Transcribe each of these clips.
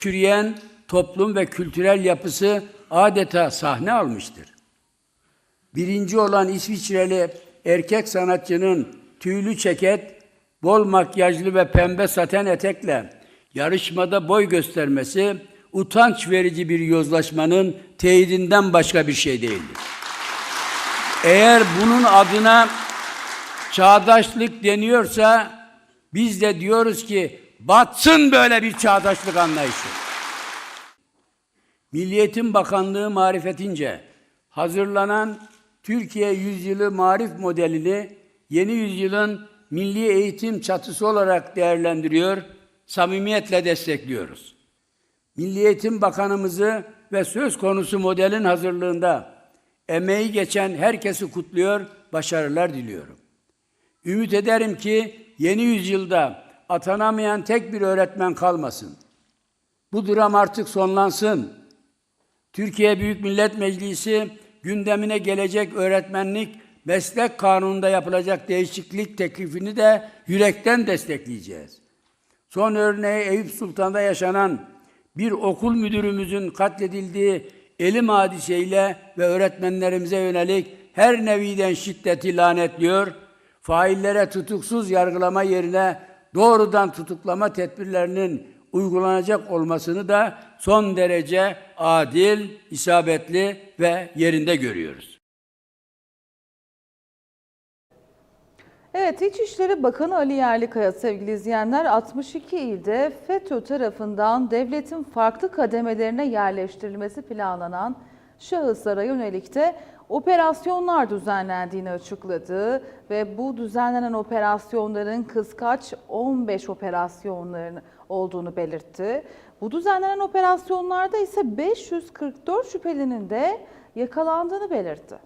çürüyen toplum ve kültürel yapısı adeta sahne almıştır. Birinci olan İsviçreli erkek sanatçının tüylü ceket, bol makyajlı ve pembe saten etekle yarışmada boy göstermesi utanç verici bir yozlaşmanın teyidinden başka bir şey değildir. Eğer bunun adına çağdaşlık deniyorsa biz de diyoruz ki batsın böyle bir çağdaşlık anlayışı. Milliyetin Bakanlığı marifetince hazırlanan Türkiye Yüzyılı Marif modelini yeni yüzyılın milli eğitim çatısı olarak değerlendiriyor, samimiyetle destekliyoruz. Milli Eğitim Bakanımızı ve söz konusu modelin hazırlığında emeği geçen herkesi kutluyor, başarılar diliyorum. Ümit ederim ki yeni yüzyılda atanamayan tek bir öğretmen kalmasın. Bu dram artık sonlansın. Türkiye Büyük Millet Meclisi gündemine gelecek öğretmenlik meslek kanununda yapılacak değişiklik teklifini de yürekten destekleyeceğiz. Son örneği Eyüp Sultan'da yaşanan bir okul müdürümüzün katledildiği elim hadiseyle ve öğretmenlerimize yönelik her neviden şiddeti lanetliyor, faillere tutuksuz yargılama yerine doğrudan tutuklama tedbirlerinin uygulanacak olmasını da son derece adil, isabetli ve yerinde görüyoruz. Evet, İçişleri Bakanı Ali Yerlikaya sevgili izleyenler 62 ilde FETÖ tarafından devletin farklı kademelerine yerleştirilmesi planlanan şahıslara yönelik de operasyonlar düzenlendiğini açıkladı ve bu düzenlenen operasyonların kıskaç 15 operasyonların olduğunu belirtti. Bu düzenlenen operasyonlarda ise 544 şüphelinin de yakalandığını belirtti.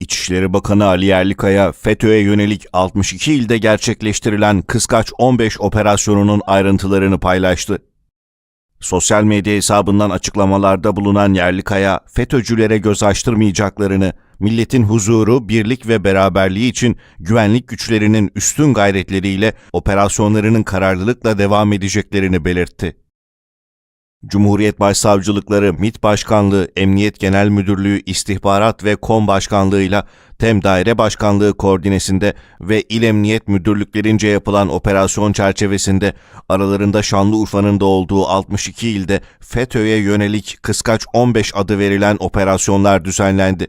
İçişleri Bakanı Ali Yerlikaya, FETÖ'ye yönelik 62 ilde gerçekleştirilen Kıskaç 15 operasyonunun ayrıntılarını paylaştı. Sosyal medya hesabından açıklamalarda bulunan Yerlikaya, FETÖ'cülere göz açtırmayacaklarını, milletin huzuru, birlik ve beraberliği için güvenlik güçlerinin üstün gayretleriyle operasyonlarının kararlılıkla devam edeceklerini belirtti. Cumhuriyet Başsavcılıkları, MİT Başkanlığı, Emniyet Genel Müdürlüğü, İstihbarat ve Kom Başkanlığı'yla TEM Daire Başkanlığı koordinesinde ve İl Emniyet Müdürlüklerince yapılan operasyon çerçevesinde aralarında Şanlıurfa'nın da olduğu 62 ilde FETÖ'ye yönelik Kıskaç 15 adı verilen operasyonlar düzenlendi.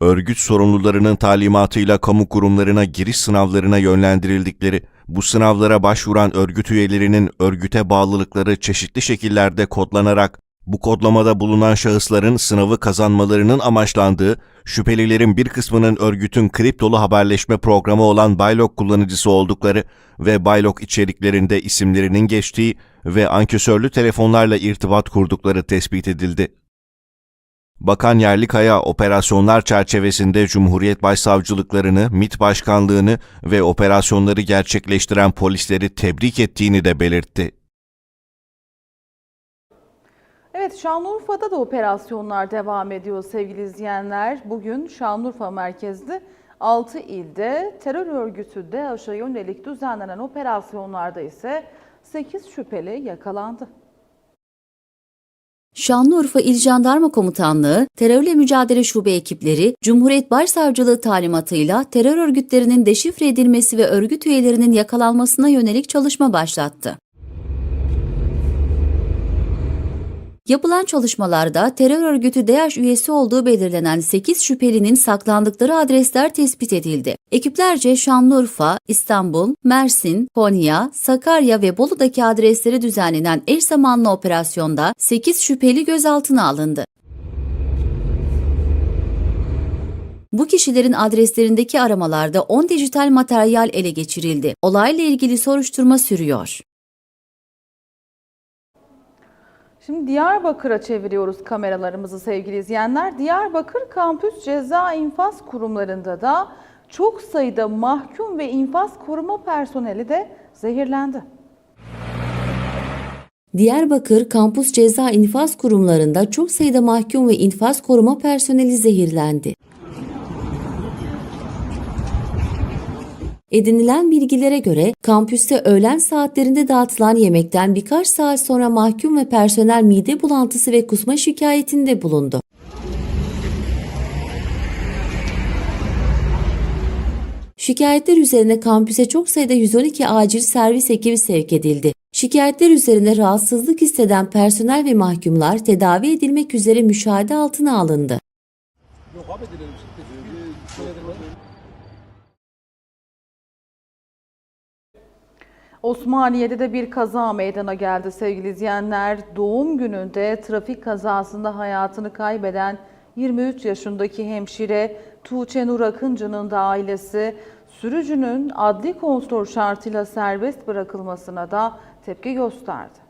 Örgüt sorumlularının talimatıyla kamu kurumlarına giriş sınavlarına yönlendirildikleri, bu sınavlara başvuran örgüt üyelerinin örgüte bağlılıkları çeşitli şekillerde kodlanarak, bu kodlamada bulunan şahısların sınavı kazanmalarının amaçlandığı, şüphelilerin bir kısmının örgütün kriptolu haberleşme programı olan Baylok kullanıcısı oldukları ve Baylok içeriklerinde isimlerinin geçtiği ve ankesörlü telefonlarla irtibat kurdukları tespit edildi. Bakan Yerlikaya operasyonlar çerçevesinde Cumhuriyet Başsavcılıklarını, MİT Başkanlığını ve operasyonları gerçekleştiren polisleri tebrik ettiğini de belirtti. Evet Şanlıurfa'da da operasyonlar devam ediyor sevgili izleyenler. Bugün Şanlıurfa merkezli 6 ilde terör örgütü DAEŞ'e yönelik düzenlenen operasyonlarda ise 8 şüpheli yakalandı. Şanlıurfa İl Jandarma Komutanlığı, Terörle Mücadele Şube ekipleri, Cumhuriyet Başsavcılığı talimatıyla terör örgütlerinin deşifre edilmesi ve örgüt üyelerinin yakalanmasına yönelik çalışma başlattı. Yapılan çalışmalarda terör örgütü DAEŞ üyesi olduğu belirlenen 8 şüphelinin saklandıkları adresler tespit edildi. Ekiplerce Şanlıurfa, İstanbul, Mersin, Konya, Sakarya ve Bolu'daki adresleri düzenlenen eş zamanlı operasyonda 8 şüpheli gözaltına alındı. Bu kişilerin adreslerindeki aramalarda 10 dijital materyal ele geçirildi. Olayla ilgili soruşturma sürüyor. Şimdi Diyarbakır'a çeviriyoruz kameralarımızı sevgili izleyenler. Diyarbakır Kampüs Ceza İnfaz Kurumlarında da çok sayıda mahkum ve infaz koruma personeli de zehirlendi. Diyarbakır Kampüs Ceza İnfaz Kurumlarında çok sayıda mahkum ve infaz koruma personeli zehirlendi. Edinilen bilgilere göre kampüste öğlen saatlerinde dağıtılan yemekten birkaç saat sonra mahkum ve personel mide bulantısı ve kusma şikayetinde bulundu. Şikayetler üzerine kampüse çok sayıda 112 acil servis ekibi sevk edildi. Şikayetler üzerine rahatsızlık hisseden personel ve mahkumlar tedavi edilmek üzere müşahede altına alındı. Osmaniye'de de bir kaza meydana geldi sevgili izleyenler. Doğum gününde trafik kazasında hayatını kaybeden 23 yaşındaki hemşire Tuğçe Nur Akıncı'nın da ailesi sürücünün adli kontrol şartıyla serbest bırakılmasına da tepki gösterdi.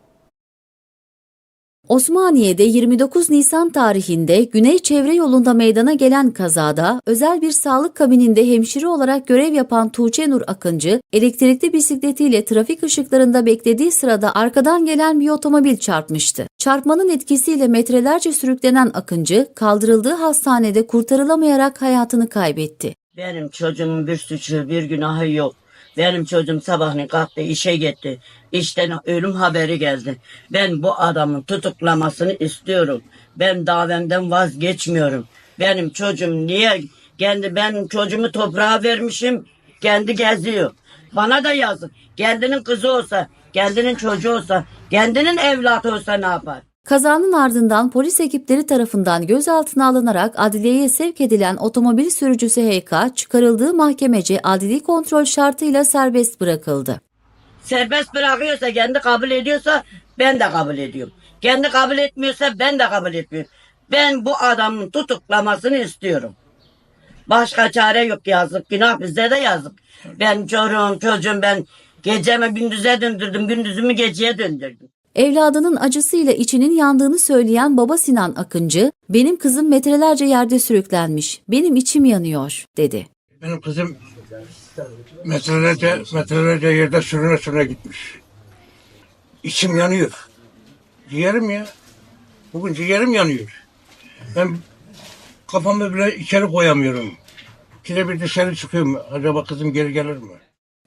Osmaniye'de 29 Nisan tarihinde Güney Çevre Yolu'nda meydana gelen kazada özel bir sağlık kabininde hemşire olarak görev yapan Tuğçe Nur Akıncı, elektrikli bisikletiyle trafik ışıklarında beklediği sırada arkadan gelen bir otomobil çarpmıştı. Çarpmanın etkisiyle metrelerce sürüklenen Akıncı, kaldırıldığı hastanede kurtarılamayarak hayatını kaybetti. Benim çocuğumun bir suçu, bir günahı yok. Benim çocuğum sabahleyin kalktı, işe gitti. İşten ölüm haberi geldi. Ben bu adamın tutuklamasını istiyorum. Ben davemden vazgeçmiyorum. Benim çocuğum niye kendi ben çocuğumu toprağa vermişim, kendi geziyor. Bana da yazık. Kendinin kızı olsa, kendinin çocuğu olsa, kendinin evlatı olsa ne yapar? Kazanın ardından polis ekipleri tarafından gözaltına alınarak adliyeye sevk edilen otomobil sürücüsü HK çıkarıldığı mahkemece adli kontrol şartıyla serbest bırakıldı. serbest bırakıyorsa, kendi kabul ediyorsa ben de kabul ediyorum. Kendi kabul etmiyorsa ben de kabul etmiyorum. Ben bu adamın tutuklamasını istiyorum. Başka çare yok yazık. Günah bizde de yazık. Ben çocuğum çocuğum ben geceme gündüze döndürdüm. Gündüzümü geceye döndürdüm. Evladının acısıyla içinin yandığını söyleyen baba Sinan Akıncı, "Benim kızım metrelerce yerde sürüklenmiş. Benim içim yanıyor." dedi. Benim kızım metrelerce, metrelerce yerde sürüne sürüne gitmiş. İçim yanıyor. Ciğerim ya. Bugün ciğerim yanıyor. Ben kafamı bile içeri koyamıyorum. İkide bir dışarı çıkıyorum. Acaba kızım geri gelir mi?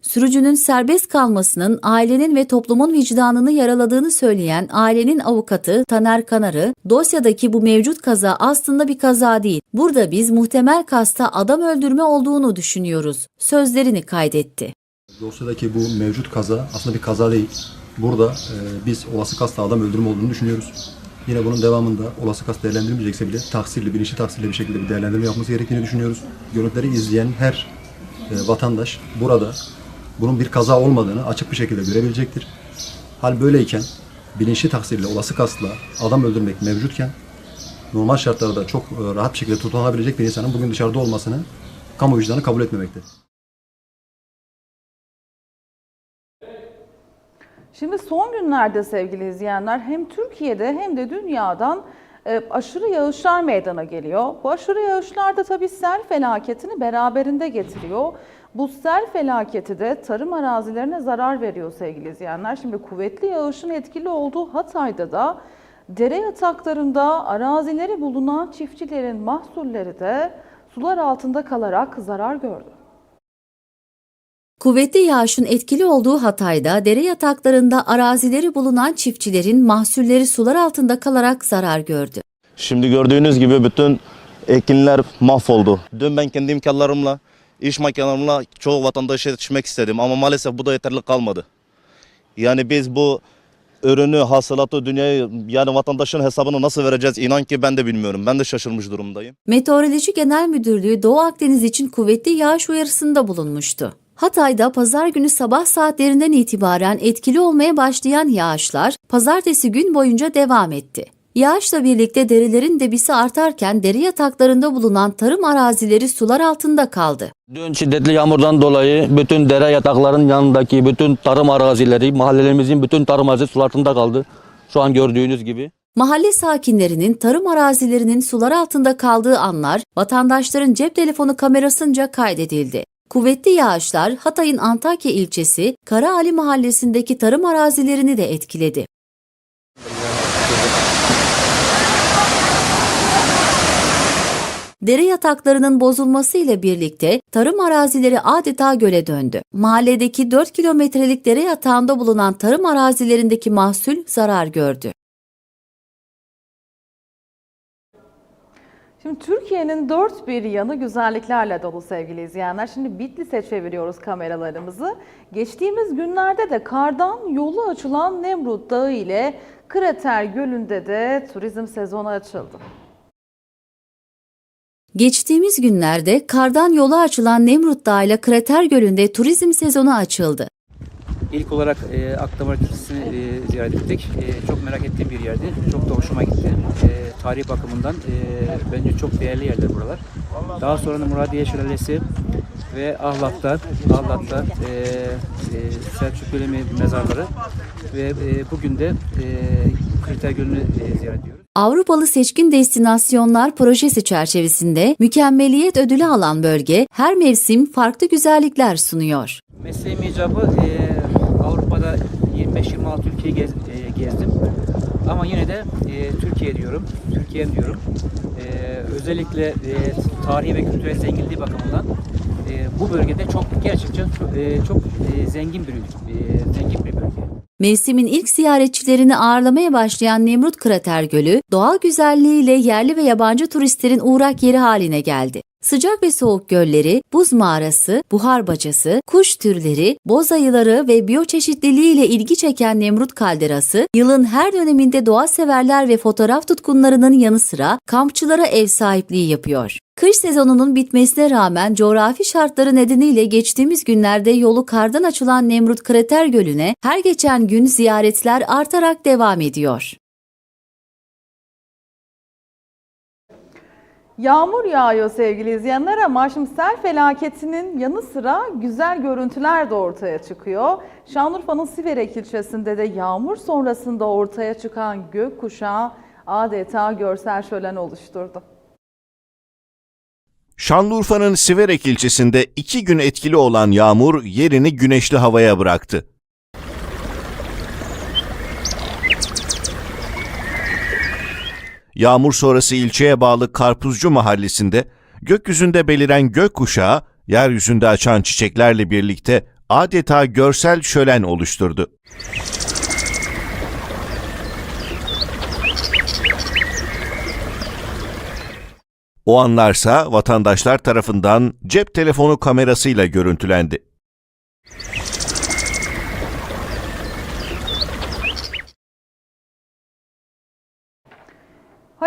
Sürücünün serbest kalmasının ailenin ve toplumun vicdanını yaraladığını söyleyen ailenin avukatı Taner Kanarı, dosyadaki bu mevcut kaza aslında bir kaza değil. Burada biz muhtemel kasta adam öldürme olduğunu düşünüyoruz. Sözlerini kaydetti. Dosyadaki bu mevcut kaza aslında bir kaza değil. Burada e, biz olası kasta adam öldürme olduğunu düşünüyoruz. Yine bunun devamında olası kast değerlendirilmeyecekse bile taksirli, bilinçli taksirli bir şekilde bir değerlendirme yapması gerektiğini düşünüyoruz. Görüntüleri izleyen her e, vatandaş burada bunun bir kaza olmadığını açık bir şekilde görebilecektir. Hal böyleyken bilinçli taksirle, olası kastla adam öldürmek mevcutken normal şartlarda çok e, rahat bir şekilde tutunabilecek bir insanın bugün dışarıda olmasını kamu vicdanı kabul etmemekte. Şimdi son günlerde sevgili izleyenler hem Türkiye'de hem de dünyadan e, aşırı yağışlar meydana geliyor. Bu aşırı yağışlar da tabii sel felaketini beraberinde getiriyor. Bu sel felaketi de tarım arazilerine zarar veriyor sevgili izleyenler. Şimdi kuvvetli yağışın etkili olduğu Hatay'da da dere yataklarında arazileri bulunan çiftçilerin mahsulleri de sular altında kalarak zarar gördü. Kuvvetli yağışın etkili olduğu Hatay'da dere yataklarında arazileri bulunan çiftçilerin mahsulleri sular altında kalarak zarar gördü. Şimdi gördüğünüz gibi bütün ekinler mahvoldu. Dün ben kendi imkanlarımla, iş makinelerimle çoğu vatandaşa yetişmek istedim ama maalesef bu da yeterli kalmadı. Yani biz bu ürünü, hasılatı dünyaya yani vatandaşın hesabını nasıl vereceğiz inan ki ben de bilmiyorum. Ben de şaşırmış durumdayım. Meteoroloji Genel Müdürlüğü Doğu Akdeniz için kuvvetli yağış uyarısında bulunmuştu. Hatay'da pazar günü sabah saatlerinden itibaren etkili olmaya başlayan yağışlar pazartesi gün boyunca devam etti. Yağışla birlikte derelerin debisi artarken dere yataklarında bulunan tarım arazileri sular altında kaldı. Dün şiddetli yağmurdan dolayı bütün dere yataklarının yanındaki bütün tarım arazileri, mahallelerimizin bütün tarım arazisi sular altında kaldı. Şu an gördüğünüz gibi. Mahalle sakinlerinin tarım arazilerinin sular altında kaldığı anlar vatandaşların cep telefonu kamerasınca kaydedildi. Kuvvetli yağışlar Hatay'ın Antakya ilçesi Kara Ali mahallesindeki tarım arazilerini de etkiledi. Dere yataklarının bozulması ile birlikte tarım arazileri adeta göle döndü. Mahalledeki 4 kilometrelik dere yatağında bulunan tarım arazilerindeki mahsul zarar gördü. Şimdi Türkiye'nin dört bir yanı güzelliklerle dolu sevgili izleyenler. Şimdi Bitlis'e çeviriyoruz kameralarımızı. Geçtiğimiz günlerde de kardan yolu açılan Nemrut Dağı ile Krater Gölü'nde de turizm sezonu açıldı. Geçtiğimiz günlerde kardan yola açılan Nemrut Dağı ile Krater Gölü'nde turizm sezonu açıldı. İlk olarak e, Akdamar Kilisesi'ni e, ziyaret ettik. E, çok merak ettiğim bir yerdi. Çok da hoşuma gitti. E, tarihi bakımından e, bence çok değerli yerler buralar. Daha sonra da Muradiye Şelalesi ve Ahlat'ta, Ahlat'ta e, e, Selçuk Dönemi mezarları ve e, bugün de e, Kriter Gölü'nü e, ziyaret ediyoruz. Avrupalı Seçkin Destinasyonlar projesi çerçevesinde mükemmeliyet ödülü alan bölge her mevsim farklı güzellikler sunuyor. Mesleğim icabı e, Avrupa'da 25-26 ülkeyi gez, e, gezdim. Ama yine de e, Türkiye diyorum, Türkiye'm diyorum. E, özellikle e, tarihi ve kültürel zenginliği bakımından e, bu bölgede çok gerçekten e, çok e, zengin bir e, zengin bir bölge. Mevsimin ilk ziyaretçilerini ağırlamaya başlayan Nemrut Krater Gölü, doğal güzelliğiyle yerli ve yabancı turistlerin uğrak yeri haline geldi. Sıcak ve soğuk gölleri, buz mağarası, buhar bacası, kuş türleri, boz ayıları ve biyoçeşitliliği ile ilgi çeken Nemrut Kalderası, yılın her döneminde doğa severler ve fotoğraf tutkunlarının yanı sıra kampçılara ev sahipliği yapıyor. Kış sezonunun bitmesine rağmen coğrafi şartları nedeniyle geçtiğimiz günlerde yolu kardan açılan Nemrut Krater Gölü'ne her geçen gün ziyaretler artarak devam ediyor. Yağmur yağıyor sevgili izleyenler ama şimdi sel felaketinin yanı sıra güzel görüntüler de ortaya çıkıyor. Şanlıurfa'nın Siverek ilçesinde de yağmur sonrasında ortaya çıkan gökkuşağı adeta görsel şölen oluşturdu. Şanlıurfa'nın Siverek ilçesinde iki gün etkili olan yağmur yerini güneşli havaya bıraktı. Yağmur sonrası ilçeye bağlı Karpuzcu mahallesinde gökyüzünde beliren gökkuşağı yeryüzünde açan çiçeklerle birlikte adeta görsel şölen oluşturdu. O anlarsa vatandaşlar tarafından cep telefonu kamerasıyla görüntülendi.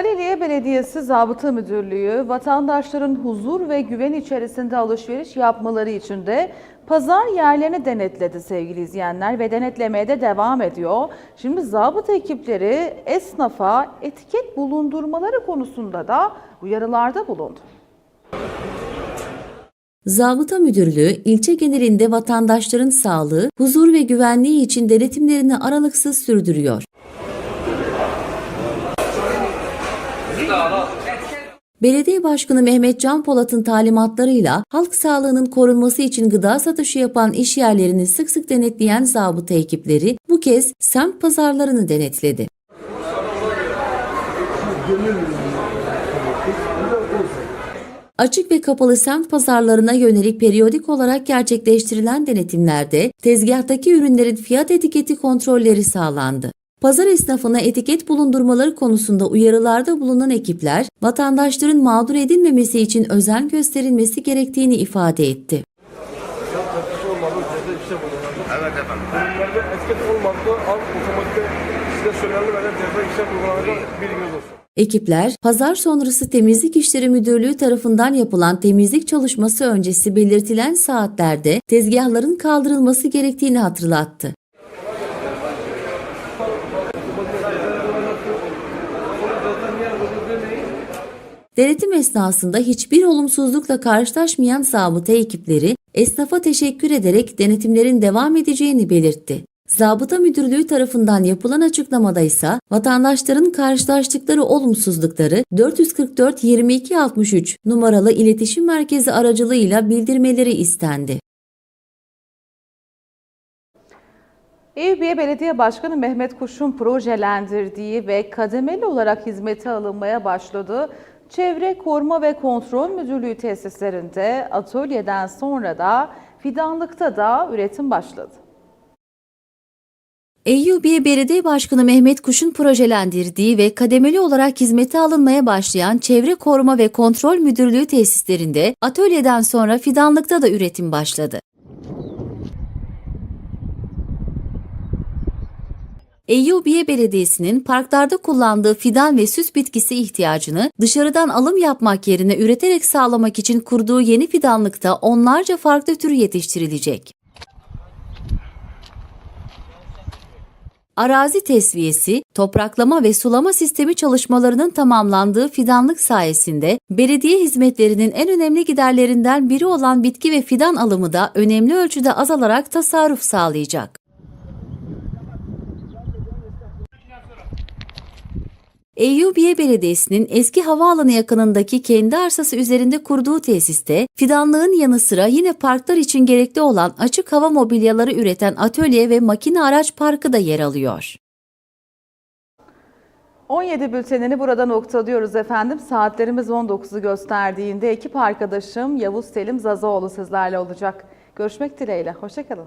Haliliye Belediyesi Zabıta Müdürlüğü vatandaşların huzur ve güven içerisinde alışveriş yapmaları için de pazar yerlerini denetledi sevgili izleyenler ve denetlemeye de devam ediyor. Şimdi zabıta ekipleri esnafa etiket bulundurmaları konusunda da uyarılarda bulundu. Zabıta Müdürlüğü ilçe genelinde vatandaşların sağlığı, huzur ve güvenliği için denetimlerini aralıksız sürdürüyor. Belediye Başkanı Mehmet Can Polat'ın talimatlarıyla halk sağlığının korunması için gıda satışı yapan iş yerlerini sık sık denetleyen zabıta ekipleri bu kez semt pazarlarını denetledi. Açık ve kapalı semt pazarlarına yönelik periyodik olarak gerçekleştirilen denetimlerde tezgahtaki ürünlerin fiyat etiketi kontrolleri sağlandı. Pazar esnafına etiket bulundurmaları konusunda uyarılarda bulunan ekipler, vatandaşların mağdur edilmemesi için özen gösterilmesi gerektiğini ifade etti. Evet efendim. Ürünlerde etiket olmadığı an otomatikte size söylenir ve devre işlem uygulanacak bilginiz olsun. Ekipler, pazar sonrası Temizlik İşleri Müdürlüğü tarafından yapılan temizlik çalışması öncesi belirtilen saatlerde tezgahların kaldırılması gerektiğini hatırlattı. Denetim esnasında hiçbir olumsuzlukla karşılaşmayan zabıta ekipleri esnafa teşekkür ederek denetimlerin devam edeceğini belirtti. Zabıta Müdürlüğü tarafından yapılan açıklamada ise vatandaşların karşılaştıkları olumsuzlukları 444 22 63 numaralı iletişim merkezi aracılığıyla bildirmeleri istendi. Eyüpiye Belediye Başkanı Mehmet Kuş'un projelendirdiği ve kademeli olarak hizmete alınmaya başladığı Çevre Koruma ve Kontrol Müdürlüğü tesislerinde atölyeden sonra da fidanlıkta da üretim başladı. Eyyubiye Belediye Başkanı Mehmet Kuş'un projelendirdiği ve kademeli olarak hizmete alınmaya başlayan Çevre Koruma ve Kontrol Müdürlüğü tesislerinde atölyeden sonra fidanlıkta da üretim başladı. Eyyubiye Belediyesi'nin parklarda kullandığı fidan ve süs bitkisi ihtiyacını dışarıdan alım yapmak yerine üreterek sağlamak için kurduğu yeni fidanlıkta onlarca farklı tür yetiştirilecek. Arazi tesviyesi, topraklama ve sulama sistemi çalışmalarının tamamlandığı fidanlık sayesinde belediye hizmetlerinin en önemli giderlerinden biri olan bitki ve fidan alımı da önemli ölçüde azalarak tasarruf sağlayacak. Eyyubiye Belediyesi'nin eski havaalanı yakınındaki kendi arsası üzerinde kurduğu tesiste fidanlığın yanı sıra yine parklar için gerekli olan açık hava mobilyaları üreten atölye ve makine araç parkı da yer alıyor. 17 bültenini burada noktalıyoruz efendim. Saatlerimiz 19'u gösterdiğinde ekip arkadaşım Yavuz Selim Zazoğlu sizlerle olacak. Görüşmek dileğiyle. Hoşçakalın.